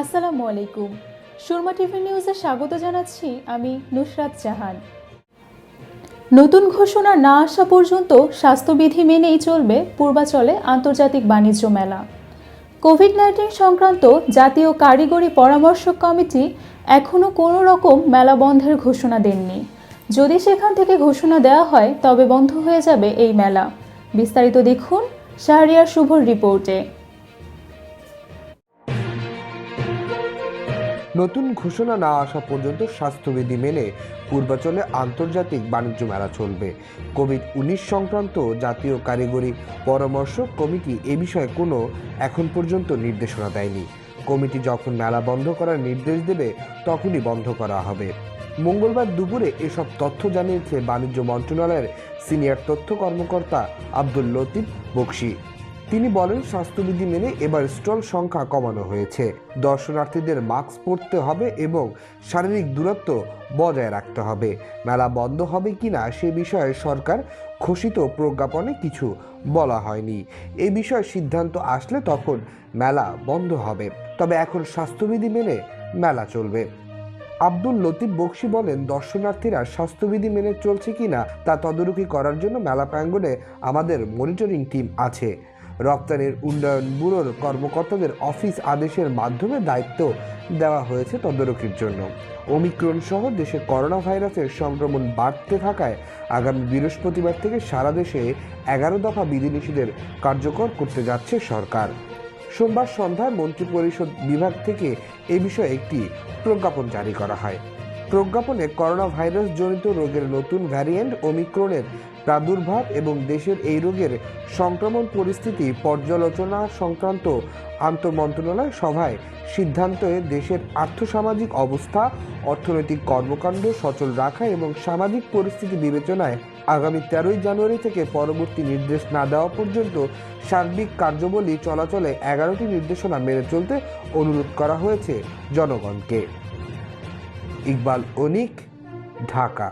আসসালামু আলাইকুম। সুরমা টিভি নিউজে স্বাগত জানাচ্ছি আমি নুসরাত জাহান। নতুন ঘোষণা না আসা পর্যন্ত স্বাস্থ্যবিধি মেনেই চলবে পূর্বাচলে আন্তর্জাতিক বাণিজ্য মেলা। কোভিড নাইন্টিন সংক্রান্ত জাতীয় কারিগরি পরামর্শক কমিটি এখনও কোনো রকম মেলা বন্ধের ঘোষণা দেননি। যদি সেখান থেকে ঘোষণা দেওয়া হয়, তবে বন্ধ হয়ে যাবে এই মেলা। বিস্তারিত দেখুন শাহরিয়ার শুভর রিপোর্টে। নতুন ঘোষণা না আসা পর্যন্ত স্বাস্থ্যবিধি মেনে পূর্বাচলে আন্তর্জাতিক বাণিজ্য মেলা চলবে। কোভিড উনিশ সংক্রান্ত জাতীয় কারিগরি পরামর্শ কমিটি এ বিষয়ে কোনো এখন পর্যন্ত নির্দেশনা দেয়নি। কমিটি যখন মেলা বন্ধ করার নির্দেশ দেবে, তখনই বন্ধ করা হবে। মঙ্গলবার দুপুরে এসব তথ্য জানিয়েছে বাণিজ্য মন্ত্রণালয়ের সিনিয়র তথ্য কর্মকর্তা আব্দুল লতিফ বক্সি। তিনি বলেন, স্বাস্থ্যবিধি মেনে এবার স্টল সংখ্যা কমানো হয়েছে। দর্শনার্থীদের মাস্ক পরতে হবে এবং শারীরিক দূরত্ব বজায় রাখতে হবে। মেলা বন্ধ হবে কিনা সে বিষয়ে সরকার ঘোষিত প্রজ্ঞাপনে কিছু বলা হয়নি। এ বিষয়ে সিদ্ধান্ত আসলে তখন মেলা বন্ধ হবে। তবে এখন স্বাস্থ্যবিধি মেনে মেলা চলবে। আব্দুল লতিফ বক্সি বলেন, দর্শনার্থীরা স্বাস্থ্যবিধি মেনে চলছে কিনা তা তদারকি করার জন্য মেলা প্রাঙ্গণে আমাদের মনিটরিং টিম আছে। রপ্তানির উন্নয়ন ব্যুরোর কর্মকর্তাদের অফিস আদেশের মাধ্যমে দায়িত্ব দেওয়া হয়েছে তদারকির জন্য। ওমিক্রন সহ দেশে করোনা ভাইরাসের সংক্রমণ বাড়তে থাকায় আগামী বৃহস্পতিবার থেকে সারা দেশে এগারো দফা বিধিনিষেধের কার্যকর করতে যাচ্ছে সরকার। সোমবার সন্ধ্যায় মন্ত্রিপরিষদ বিভাগ থেকে এ বিষয়ে একটি প্রজ্ঞাপন জারি করা হয়। প্রজ্ঞাপনে করোনা ভাইরাস জনিত রোগের নতুন ভ্যারিয়েন্ট ওমিক্রনের প্রাদুর্ভাব এবং দেশের এই রোগের সংক্রমণ পরিস্থিতি পর্যালোচনা সংক্রান্ত আন্তঃমন্ত্রণালয় সভায় সিদ্ধান্তে দেশের আর্থসামাজিক অবস্থা, অর্থনৈতিক কর্মকাণ্ড সচল রাখা এবং সামাজিক পরিস্থিতি বিবেচনায় আগামী তেরোই জানুয়ারি থেকে পরবর্তী নির্দেশ না দেওয়া পর্যন্ত সার্বিক কার্যবলী চলাচলে এগারোটি নির্দেশনা মেনে চলতে অনুরোধ করা হয়েছে জনগণকে। ইকবাল অনিক ঢাকা